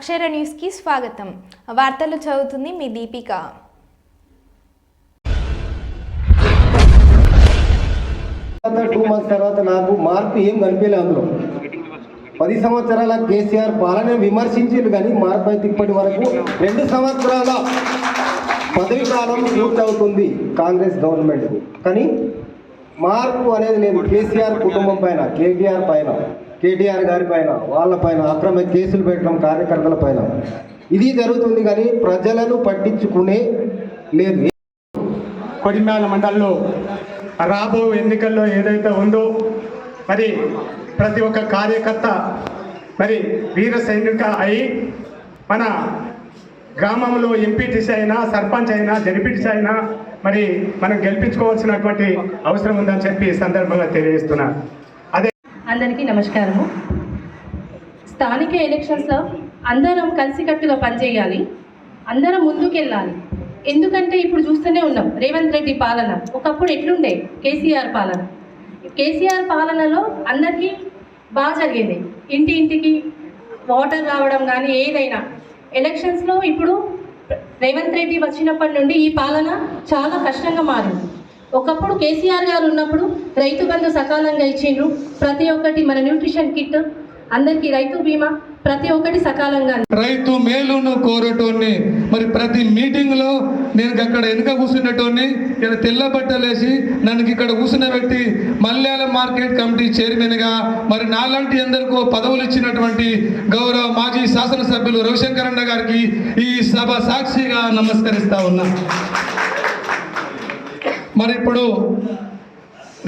అక్షర న్యూస్కి స్వాగతం. వార్తలు చదువుతుంది మీ దీపిక. తర్వాత టూ మంత్స్ తర్వాత నాకు మార్పు ఏం కనిపించలేదు అందులో. పది సంవత్సరాల కేసీఆర్ పాలన విమర్శించిండు కానీ మార్పు అయితే ఇప్పటి వరకు రెండు సంవత్సరాల పదవి కాలం పూర్తవుతుంది కాంగ్రెస్ గవర్నమెంట్ కానీ మార్పు అనేది లేదు. కేసీఆర్ కుటుంబం పైన కేటీఆర్ పైన. కేటీఆర్ గారి పైన వాళ్ళ పైన అక్రమ కేసులు పెట్టడం కార్యకర్తల పైన. ఇది జరుగుతుంది కానీ ప్రజలను పట్టించుకునే లేదు. కొడిమ్యాల మండలంలో రాబో ఎన్నికల్లో ఏదైతే ఉందో మరి ప్రతి ఒక్క కార్యకర్త మరి వీర సైనిక అయి మన గ్రామంలో ఎంపీటీసీ అయినా సర్పంచ్ అయినా జడిపిటీసీ అయినా మరి మనం గెలిపించుకోవాల్సినటువంటి అవసరం ఉందని చెప్పి ఈ సందర్భంగా తెలియజేస్తున్నాను అందరికీ నమస్కారము. స్థానిక ఎలక్షన్స్లో అందరం కలిసికట్టుగా పనిచేయాలి అందరం ముందుకెళ్ళాలి. ఎందుకంటే ఇప్పుడు చూస్తూనే ఉన్నాం రేవంత్ రెడ్డి పాలన ఒకప్పుడు ఎట్లుండే? కేసీఆర్ పాలన. కేసీఆర్ పాలనలో అందరికీ బాగా జరిగింది. ఇంటి ఇంటికి వాటర్ రావడం కానీ ఏదైనా. ఎలక్షన్స్లో ఇప్పుడు రేవంత్ రెడ్డి వచ్చినప్పటి నుండి ఈ పాలన చాలా కష్టంగా మారింది. ఒకప్పుడు కేసీఆర్ గారు ఉన్నప్పుడు రైతు బంధు సకాలంగా ఇచ్చిండ్రు. ప్రతి ఒక్కటి మన న్యూట్రిషన్ కిట్. అందరికీ రైతు బీమా ప్రతి ఒక్కటి సకాలంగా. రైతు మేలును కోరటోని మరి ప్రతి మీటింగ్లో నేను అక్కడ వెనుక కూర్చున్నటోని ఇక్కడ తెల్ల బట్టలేసి నన్ను ఇక్కడ కూర్చునబెట్టి మల్యాల మార్కెట్ కమిటీ చైర్మన్గా మరి నాలాంటి ఎందరికో పదవులు ఇచ్చినటువంటి గౌరవ మాజీ శాసనసభ్యులు రవిశంకర్ గారికి ఈ సభ సాక్షిగా నమస్కరిస్తా ఉన్నా. మరి ఇప్పుడు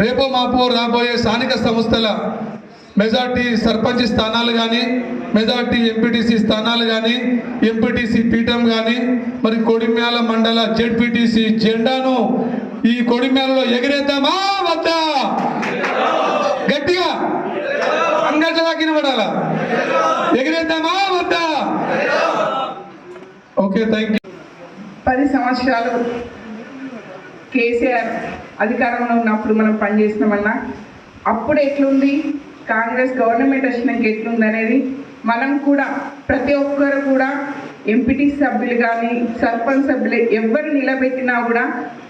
రేపో మాపో రాబోయే స్థానిక సంస్థల మెజార్టీ సర్పంచ్ స్థానాలు కానీ మెజార్టీ ఎంపీటీసీ స్థానాలు కానీ ఎంపీటీసీ పీఠం కానీ మరి కొడిమ్యాల మండల జెడ్పీటీసీ జెండాను ఈ కొడిమ్యాలలో ఎగిరేద్దామా వద్దా? గట్టిగా అంగట్ల దాకా ఎగిరేద్దామా వద్దా? ఓకే థ్యాంక్ యూ పది సంవత్సరాలు కేసీఆర్ అధికారంలో ఉన్నప్పుడు మనం పనిచేసినామన్నా అప్పుడు ఎట్లుంది? కాంగ్రెస్ గవర్నమెంట్ వచ్చినాక ఎట్లుంది అనేది మనం కూడా ప్రతి ఒక్కరు కూడా ఎంపీటీ సభ్యులు కానీ సర్పంచ్ సభ్యులు ఎవరు నిలబెట్టినా కూడా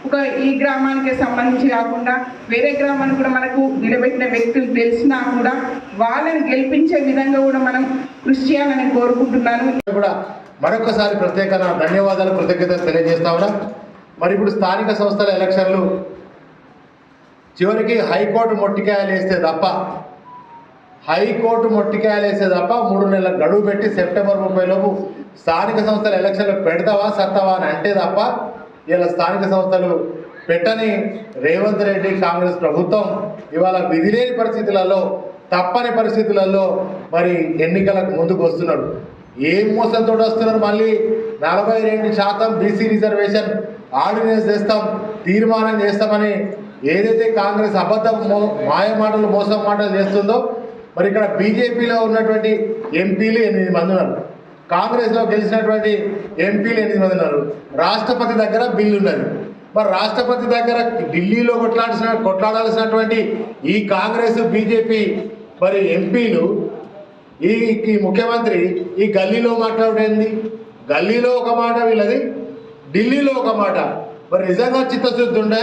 ఒక ఈ గ్రామానికి సంబంధించి కాకుండా వేరే గ్రామానికి కూడా మనకు నిలబెట్టిన వ్యక్తులు తెలిసినా కూడా వాళ్ళని గెలిపించే విధంగా కూడా మనం కృషి చేయాలని కోరుకుంటున్నాను. కూడా మరొకసారి ప్రత్యేక ధన్యవాదాలు కృతజ్ఞతలు తెలియజేస్తా ఉన్నా. మరి ఇప్పుడు స్థానిక సంస్థల ఎలక్షన్లు చివరికి హైకోర్టు మొట్టికాయలు వేస్తే తప్ప హైకోర్టు మొట్టికాయలు వేస్తే తప్ప మూడు నెలల గడువు పెట్టి సెప్టెంబర్ ముప్పై లోపు స్థానిక సంస్థల ఎలక్షన్లు పెడతావా సత్తావా అని అంటే తప్ప ఇలా స్థానిక సంస్థలు పెట్టని రేవంత్ రెడ్డి కాంగ్రెస్ ప్రభుత్వం ఇవాళ విధిలేని పరిస్థితులలో తప్పని పరిస్థితులలో మరి ఎన్నికలకు ముందుకు వస్తున్నాడు. ఏం మోసంతో వస్తున్నారు మళ్ళీ? నలభై రెండు శాతం బీసీ రిజర్వేషన్ ఆర్డినెన్స్ చేస్తాం తీర్మానం చేస్తామని ఏదైతే కాంగ్రెస్ అబద్ధం మాయ మాయమాటలు మోసం మాటలు చేస్తుందో మరి ఇక్కడ బీజేపీలో ఉన్నటువంటి ఎంపీలు ఎనిమిది మంది ఉన్నారు. కాంగ్రెస్లో గెలిచినటువంటి ఎంపీలు ఎనిమిది మంది ఉన్నారు. రాష్ట్రపతి దగ్గర బిల్లు ఉన్నది. మరి రాష్ట్రపతి దగ్గర ఢిల్లీలో కొట్లాడాల్సిన కొట్లాడాల్సినటువంటి ఈ కాంగ్రెస్ బీజేపీ మరి ఎంపీలు ఈ ముఖ్యమంత్రి ఈ గల్లీలో మాట్లాడేది? గల్లీలో ఒక మాట వీళ్ళది ఢిల్లీలో ఒక మాట. మరి నిజంగా చిత్తశుద్ధి ఉండే?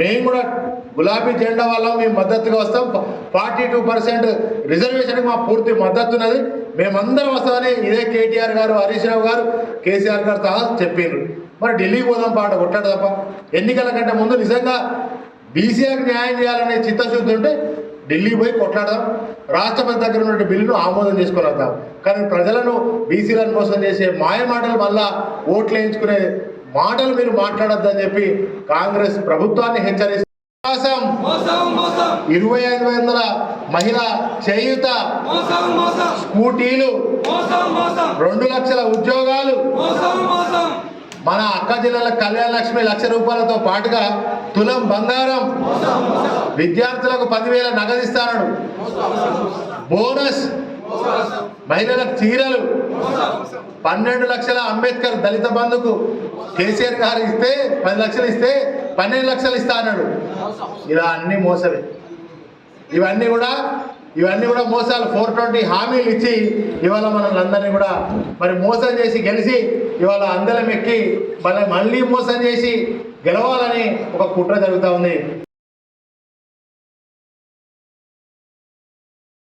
మేము కూడా గులాబీ జెండా వల్ల మేము మద్దతుగా వస్తాం. ఫార్టీ టూ పర్సెంట్ రిజర్వేషన్కి మా పూర్తి మద్దతు ఉన్నది. మేమందరం వస్తామని ఇదే కేటీఆర్ గారు హరీష్ రావు గారు కేసీఆర్ గారు సహా చెప్పారు మరి ఢిల్లీకి పోదాం పాట కొట్టాడు తప్ప. ఎన్నికల కంటే ముందు నిజంగా బీసీఆర్కి న్యాయం చేయాలనే చిత్తశుద్ధి ఉంటే ఢిల్లీ పోయి కొట్లాడదాం. రాష్ట్రపతి దగ్గర ఉన్న బిల్లును ఆమోదం చేసుకొని వద్దాం కానీ ప్రజలను బీసీలను మోసం చేసే మాయ మాటలు మళ్ళా ఓట్లు వేయించుకునే మాటలు మీరు మాట్లాడొద్దని చెప్పి కాంగ్రెస్ ప్రభుత్వాన్ని హెచ్చరిస్తుంది అవకాశం ఇరవై ఐదు వందల మహిళ చేయుత స్కూటీలు రెండు లక్షల ఉద్యోగాలు. మన అక్క జిల్లాల కళ్యాణ లక్ష్మి లక్ష రూపాయలతో పాటుగా తులం బంగారం విద్యార్థులకు పదివేల నగదిస్తాడు బోనస్ మహిళలకు చీరలు పన్నెండు లక్షల అంబేద్కర్ దళిత బంధుకు కేసీఆర్ గారు ఇస్తే పది లక్షలు ఇస్తే పన్నెండు లక్షలు ఇస్తా అన్నాడు. ఇలా అన్ని మోసమే. ఇవన్నీ కూడా ఇవన్నీ కూడా మోసాలు. ఫోర్ ట్వంటీ హామీలు ఇచ్చి ఇవాళ మనల్ని అందరినీ కూడా మరి మోసం చేసి గెలిచి ఇవాళ అందరం ఎక్కి మళ్ళీ మళ్ళీ మోసం చేసి గెలవాలని ఒక కుట్ర జరుగుతూ ఉంది.